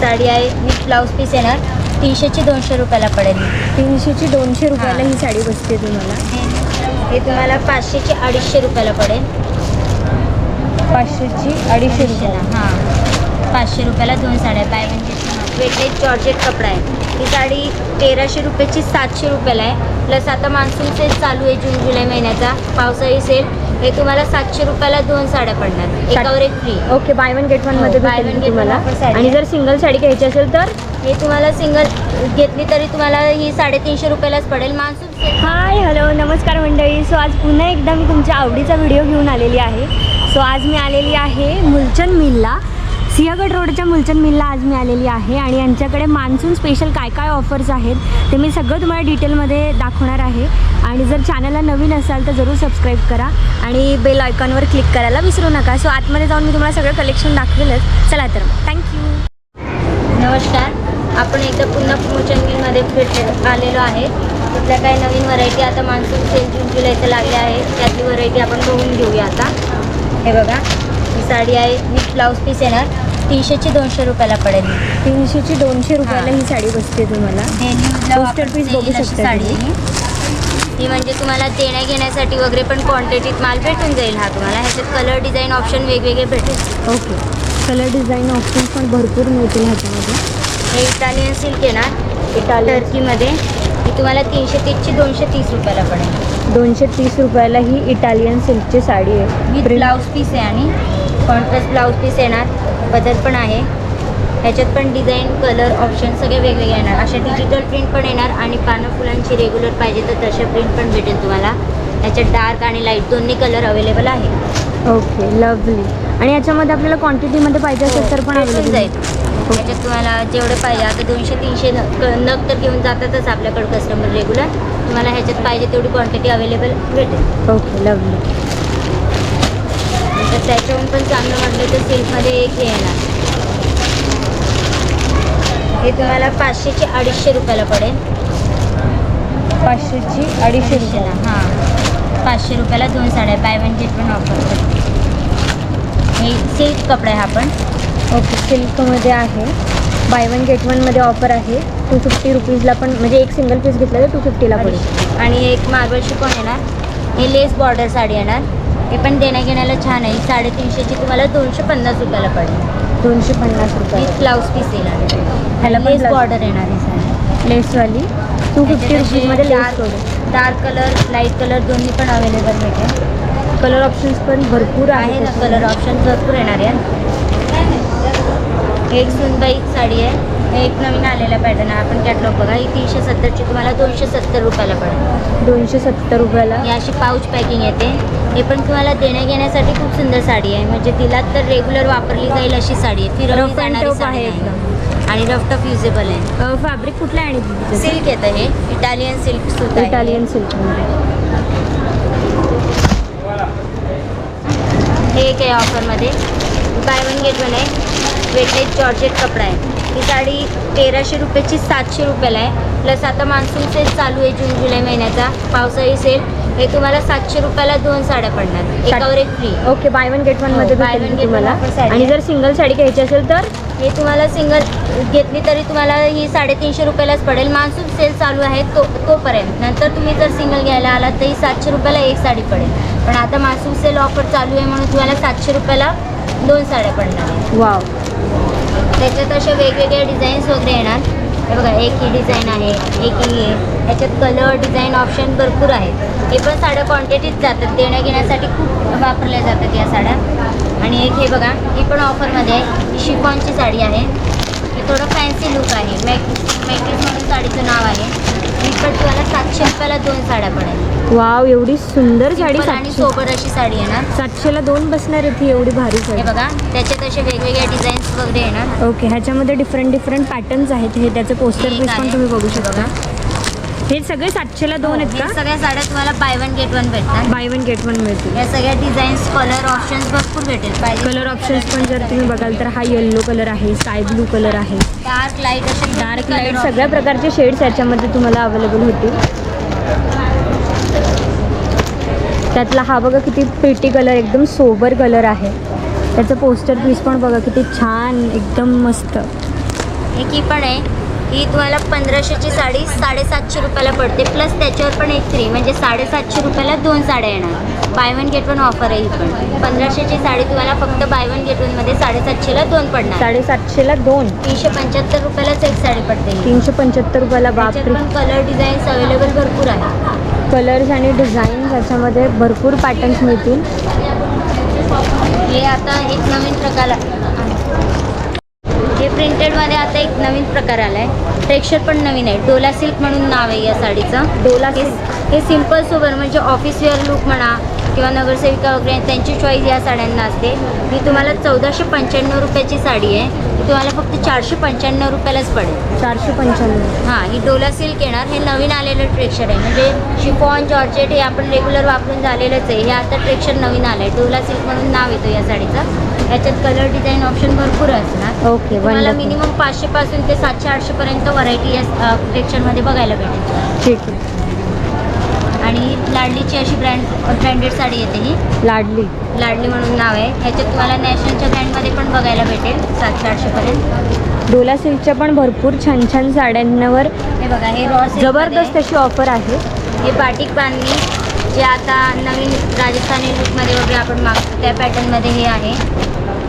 साडी आहे with blouse piece येणार. तीनशेची दोनशे रुपयाला पडेल. तीनशेची दोनशे रुपयाला हां. ही साडी बसते तुम्हाला. हे तुम्हाला पाचशेची अडीचशे रुपयाला पडेल. पाचशेची अडीचशे रुपयाला. हां. पाचशे रुपयाला दोन साड्या. बाय म्हणजे वेटेज जॉर्जेट कपडा आहे. ही साडी तेराशे रुपयाची सातशे रुपयाला आहे. प्लस आता मान्सून सेल चालू आहे जून जुलै महिन्याचा. पावसाळी सेल. हे तुम्हाला सातशे रुपयाला दोन साड्या पडणार. एकावर एक free okay buy one get वनमध्ये तुम्हाला offer साडी आणि. जर सिंगल साडी घ्यायची असेल तर? हे तुम्हाला सिंगल घेतली तरी तुम्हाला ही साडेतीनशे रुपयालाच पडेल. Monsoon sale. हाय हॅलो नमस्कार मंडळी. सो आज पुन्हा एकदा मी तुमच्या आवडीचा व्हिडिओ घेऊन आलेली आहे. सो आज मी आलेली आहे मुलचंद मिलला. सिंहगड रोडच्या मुलचंद मिलला आज मी आलेली आहे आणि यांच्याकडे मान्सून स्पेशल काय काय ऑफर्स आहेत ते मी सगळं तुम्हाला डिटेलमध्ये दाखवणार आहे. आणि जर चॅनलला नवीन असाल तर जरूर सबस्क्राईब करा आणि बेल आयकॉनवर क्लिक करायला विसरू नका. सो आतमध्ये जाऊन मी तुम्हाला सगळं कलेक्शन दाखवेलच. चला तर थँक्यू नमस्कार. आपण एकदा पुन्हा मुचंगीमध्ये भेट आलेलो आहे. तिथल्या काही नवीन व्हरायटी आता मान्सून सेल जून जुलैचं लागल्या आहेत त्यातली व्हरायटी आपण बघून घेऊया आता. हे बघा ही साडी आहे विथ ब्लाऊज पीस येणार. तीनशेची दोनशे रुपयाला पडेल. तीनशेची दोनशे रुपयाला हां. साडी बसते तुम्हाला. डेली यूजला Poster वापरता piece बघू येईल अशी शकता साडी तुम्ही. आहे ही. म्हणजे तुम्हाला देण्या घेण्यासाठी वगैरे पण क्वांटिटीत माल भेटून जाईल हा तुम्हाला. ह्याच्यात कलर डिझाईन ऑप्शन वेगवेगळे भेटेल. ओके. कलर डिझाईन ऑप्शन पण भरपूर मिळतील ह्याच्यामध्ये. हे इटालियन सिल्क येणार इटालियन टर्कीमध्ये ही तुम्हाला तीनशे तीसची दोनशे तीस रुपयाला पडेल. दोनशे तीस रुपयाला ही इटालियन सिल्कची साडी आहे. विथ ब्लाऊज पीस आहे आणि कॉन्ट्रास्ट ब्लाऊज पीस येणार बदल पण आहे. ह्याच्यात पण डिझाईन कलर ऑप्शन सगळे वेगवेगळे येणार. अशा डिजिटल प्रिंट पण येणार आणि पानं फुलांची रेग्युलर पाहिजे तर तशा प्रिंट पण भेटेल तुम्हाला. ह्याच्यात डार्क आणि लाइट दोन्ही कलर अवेलेबल आहे. ओके लवली आणि याच्यामध्ये आपल्याला क्वांटिटीमध्ये पाहिजे असेल तर पण भेटून available जाईल. ह्याच्यात तुम्हाला जेवढे पाहिजे आता दोनशे तीनशे नग तर घेऊन जातातच आपल्याकडे कस्टमर रेग्युलर तुम्हाला ह्याच्यात पाहिजे तेवढी क्वांटिटी अवेलेबल भेटेल. ओके लवली त्याच्याहून पण चांगलं म्हटलं तर सिल्कमध्ये एक हे येणार. हे तुम्हाला पाचशेचे अडीचशे रुपयाला पडेल. पाचशेची अडीचशे रुपये. हां. पाचशे रुपयाला दोन साड्या buy one get one offer हे सिल्क कपडा आहे हा पण. ओके सिल्कमध्ये आहे. बाय वन गेट वनमध्ये ऑफर आहे. टू फिफ्टी रुपीजला पण म्हणजे एक सिंगल पीस घेतलं तर टू फिफ्टीला पडेल. आणि एक मार्बल शिकवण येणार? हे लेस बॉर्डर साडी येणार. हे पण देण्या घेण्याला छान आहे. साडेतीनशेची तुम्हाला दोनशे पन्नास रुपयाला पडेल दोनशे पन्नास रुपये विथ ब्लाऊज पीस येणार ह्याला पण बॉर्डर येणार ही साडी लेसवाली टू फिफ्टी रुपीजमध्ये लेस करू डार्क कलर लाइट कलर दोन्ही पण अवेलेबल भेटेल. कलर ऑप्शन्स पण भरपूर आहे आहेत ना कलर ऑप्शन भरपूर येणार आहे एक सुनबाई साडी आहे. हे एक नवीन आलेला पॅटर्न आहे. आपण कॅटलॉग बघा. ही तीनशे सत्तरची तुम्हाला दोनशे सत्तर रुपयाला पडेल. दोनशे सत्तर रुपयाला? ही अशी पाऊच पॅकिंग येते. हे पण तुम्हाला देण्या घेण्यासाठी खूप सुंदर साडी आहे. म्हणजे तिला तर रेग्युलर वापरली जाईल अशी साडी आहे. फिरवली जाणारी साडी आहे. आणि रफ टफ युजेबल आहे. फॅब्रिक कुठलं आहे आणि सिल्क येतं हे. इटालियन सिल्क सुद्धा. इटालियन सिल्कमध्ये हे एक आहे ऑफरमध्ये बाय वन गेट वन आहे. वेटेज जॉर्जेट कपडा आहे. ही साडी तेराशे रुपयाची सातशे रुपयाला आहे. प्लस आता मान्सून सेल चालू आहे जून जुलै महिन्याचा. पावसाळी सेल हे तुम्हाला सातशे रुपयाला दोन साड्या पडणार. एकावर एक free okay buy one get वनमध्ये one तुम्हाला. offer साडी आणि. जर सिंगल साडी घ्यायची असेल तर? हे तुम्हाला सिंगल घेतली तरी तुम्हाला ही साडेतीनशे रुपयालाच पडेल. मान्सून सेल चालू आहे तो तोपर्यंत. नंतर तुम्ही जर सिंगल घ्यायला आलात तर ही सातशे रुपयाला एक साडी पडेल. पण आता मान्सून सेल ऑफर चालू आहे म्हणून तुम्हाला सातशे रुपयाला दोन साड्या पडणार. वाव. त्याच्यात अशा वेगवेगळ्या डिझाईन्स वगैरे येणार. हे बघा एक ही डिझाईन आहे एक ही आहे. त्याच्यात कलर डिझाईन ऑप्शन भरपूर आहेत. हे पण साड्या क्वांटिटीत जातात. देण्या घेण्यासाठी खूप वापरल्या जातात या साड्या. आणि एक हे बघा ही पण ऑफरमध्ये आहे. ही शिफॉनची साडी आहे. हे थोडं फॅन्सी लुक आहे. मॅक मॅकिस म्हणून साडीचं नाव आहे. तुम्हाला सातशे रुपयाला दोन साड्या पडेल वाव एवढी सुंदर साडी Simple आणि सातशे सोबर अशी साडी येणार सातशेला दोन बसणार आहे ती एवढी भारी हे साडी बघा त्याच्यात असे वेगवेगळ्या डिझाईन्स वगैरे येणार. ओके ह्याच्यामध्ये डिफरंट डिफरंट पॅटर्न्स आहेत. हे त्याचे पोस्टर पीस पण. तुम्ही बघू शकता. हे सगळे सातशेला दोन आहेत हे का सगळ्या साड्या तुम्हाला बाय वन गेट वन भेटतात. बाय वन गेट वन मिळतील. या सगळ्या डिझाईन्स कलर ऑप्शन्स भरपूर भेटेल. पाहिजे कलर ऑप्शन्स पण जर तुम्ही बघाल तर हा येल्लो कलर आहे स्काय ब्लू कलर आहे. डार्क लाइट असे डार्क लाइट सगळ्या प्रकारचे शेड्स याच्यामध्ये तुम्हाला अवेलेबल होतील. त्यातला हा बघा किती पेटी कलर एकदम सोबर कलर आहे. त्याचं पोस्टर पीस पण बघा किती छान एकदम मस्त. एक ही पण आहे. ही तुम्हाला पंधराशेची साडी साडेसातशे रुपयाला पडते. प्लस त्याच्यावर पण एक फ्री म्हणजे साडेसातशे रुपयाला दोन साड्या येणार. Buy one get one offer आहे ही पण. पंधराशेची साडी तुम्हाला फक्त बाय वन गेट वनमध्ये साडेसातशेला दोन पडणार. साडेसातशेला दोन. तीनशे पंच्याहत्तर रुपयालाच एक साडी पडते ही. तीनशे पंच्याहत्तर रुपयाला त्याच्यात बापरे पण कलर डिझाईन्स अवेलेबल भरपूर आहे कलर्स आणि डिझाईन याच्यामध्ये भरपूर पॅटर्न्स मिळतील. हे आता एक नवीन प्रकार प्रिंटेडमध्ये आता एक नवीन प्रकार आला आहे टेक्स्चर पण नवीन आहे. डोला सिल्क म्हणून नाव आहे या साडीचं. डोला हे हे सिंपल सोबर म्हणजे ऑफिस वेअर लुक म्हणा किंवा नगरसेविका वगैरे त्यांची चॉईस या साड्यांना असते. ही तुम्हाला चौदाशे पंच्याण्णव रुपयाची साडी आहे. तुम्हाला फक्त चारशे पंच्याण्णव रुपयालाच पडेल. चारशे पंच्याण्णव. हां ही डोला सिल्क येणार. हे नवीन आलेलं ट्रेक्चर आहे. म्हणजे शिफॉन जॉर्जेट हे आपण रेग्युलर वापरून झालेलंच आहे. हे आता ट्रेक्चर नवीन आलं आहे डोला सिल्क म्हणून नाव येतो या साडीचं. याच्यात कलर डिझाईन ऑप्शन भरपूर असणार. ओके वंडरफुल मिनिमम पाचशेपासून ते सातशे आठशेपर्यंत व्हरायटी या ट्रेक्चरमध्ये बघायला भेटेल. ठीक आहे. आणि लाडलीची अशी ब्रँड ब्रँडेड साडी येते ही. लाडली. लाडली म्हणून नाव आहे. ह्याच्यात तुम्हाला नॅशनलच्या ब्रँडमध्ये पण बघायला भेटेल सातशे आठशेपर्यंत डोला सिल्कच्या पण भरपूर छान छान साड्यांवर हे बघा हे रॉ जबरदस्त अशी ऑफर आहे. हे बाटिक बांधणी जे आता नवीन राजस्थानी लुकमध्ये वगैरे आपण मागतो त्या पॅटर्नमध्ये हे आहे.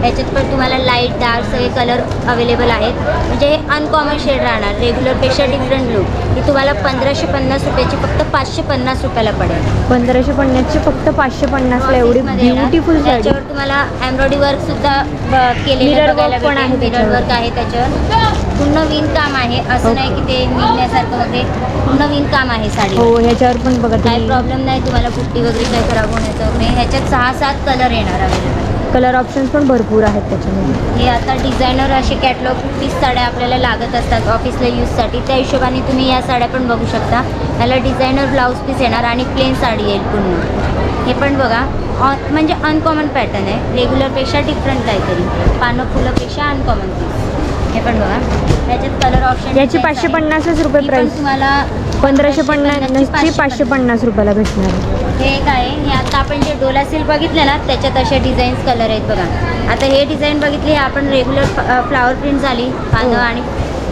त्याच्यात पण तुम्हाला लाइट डार्क सगळे कलर अवेलेबल आहेत. म्हणजे हे अनकॉमन शेड राहणार रेग्युलरपेक्षा डिफरंट लुक ही तुम्हाला पंधराशे पन्नास रुपयाची फक्त पाचशे पन्नास रुपयाला पडेल. पंधराशे पन्नासची फक्त पाचशे पन्नासला एवढी. ब्युटिफुल त्याच्यावर तुम्हाला एम्ब्रॉयडरी वर्क सुद्धा ब- केलेलं बघायला पण आहे भेटेल मिरर त्याच्यावर. वर्क आहे त्याच्यावर. पूर्ण विण काम आहे. असं नाही की ते मिळण्यासारखं वगैरे. पूर्ण विण काम आहे साडी. हो ह्याच्यावर पण बघा काही प्रॉब्लेम नाही तुम्हाला पुट्टी वगैरे काही खराब होण्याचं. वगैरे ह्याच्यात सहा सात कलर येणार अवेलेबल कलर ऑप्शन्स पण भरपूर आहेत त्याच्यामध्ये. हे आता डिझायनर असे कॅटलॉग पीस साड्या आपल्याला लागत असतात ऑफिसला यूजसाठी. त्या हिशोबाने तुम्ही या साड्या पण बघू शकता. ह्याला डिझायनर ब्लाऊज पीस येणार आणि प्लेन साडी येईल पूर्ण. हे पण बघा ऑन म्हणजे अनकॉमन पॅटर्न आहे. रेग्युलरपेक्षा डिफरंट काहीतरी. पानं फुलंपेक्षा अनकॉमन पीस हे पण बघा. त्याच्यात कलर ऑप्शन याची पाचशे पन्नासच रुपये प्राईस तुम्हाला पंधराशे पन्नासची पाचशे पन्नास. रुपयाला भेटणार. आहे. हे एक आहे. हे आता आपण जे डोला सिल्क बघितले ना त्याच्यात असे डिझाईन्स कलर आहेत बघा. आता हे डिझाईन बघितली आपण रेग्युलर फ्लावर प्रिंट झाली. कांदा हो. आणि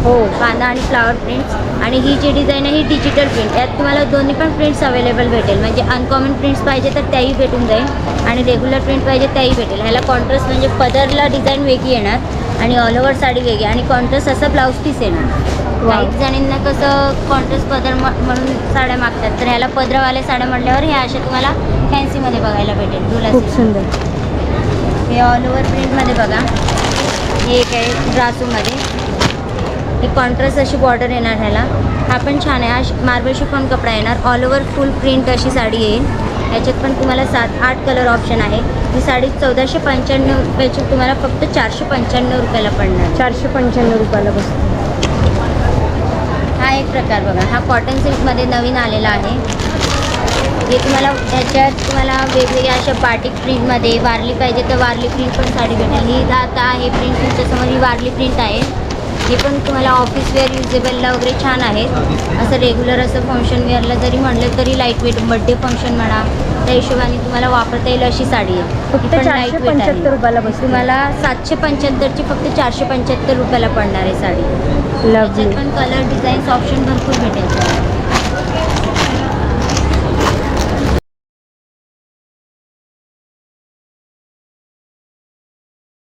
हो कांदा आणि फ्लावर प्रिंट्स आणि ही जी डिझाईन आहे ही डिजिटल प्रिंट यात तुम्हाला दोन्ही पण प्रिंट्स अवेलेबल भेटेल. म्हणजे अनकॉमन प्रिंट्स पाहिजे तर त्याही भेटून जाईल. आणि रेग्युलर प्रिंट पाहिजे त्याही भेटेल. ह्याला कॉन्ट्रास्ट म्हणजे पदरला डिझाईन वेगळी येणार. आणि ऑल ओव्हर साडी वेगळी. आणि कॉन्ट्रास्ट असं ब्लाऊज पीस येणार. काही जणींना कसं कॉन्ट्रास्ट पदर म्हणून साड्या मागतात. तर ह्याला पदरवाल्या साड्या म्हटल्यावर हे अशा तुम्हाला फॅन्सीमध्ये बघायला भेटेल. तुला खूप सुंदर. हे ऑल ओव्हर प्रिंटमध्ये बघा. हे एक आहे ब्रासूमध्ये हे कॉन्ट्रास्ट अशी बॉर्डर येणार ह्याला. हा पण छान आहे. हा मार्बल शिफॉन कपडा येणार. ऑल ओव्हर फुल प्रिंट अशी साडी येईल. याच्यात पण तुम्हाला सात आठ कलर ऑप्शन आहे. ही साडी चौदाशे पंच्याण्णव रुपयाची तुम्हाला फक्त चारशे पंच्याण्णव रुपयाला पडणार. चारशे पंच्याण्णव रुपयाला बसतो. एक प्रकार बघा. हा कॉटन सिल्कमध्ये नवीन आलेला आहे. हे तुम्हाला ह्याच्यात तुम्हाला वेगवेगळ्या अशा पार्टी प्रिंटमध्ये वारली पाहिजे तर वारली प्रिंट पण साडी भेटेल. ही आता आहे प्रिंट तुमच्यासमोर ही वारली प्रिंट आहे. हे पण तुम्हाला ऑफिस वेअर युजेबलला वगैरे छान आहेत. असं रेग्युलर असं फंक्शन वेअरला जरी म्हणलं तरी लाइट वेट बड्डे फंक्शन म्हणा त्या हिशोबाने तुम्हाला वापरता येईल अशी साडी आहे. फक्त चारशे lightweight आहे. रुपयाला बसते. तुम्हाला सातशे पंच्याहत्तरची फक्त चारशे पंच्याहत्तर रुपयाला पडणार आहे साडी. पण कलर डिझाईन्स ऑप्शन भरपूर भेटेल.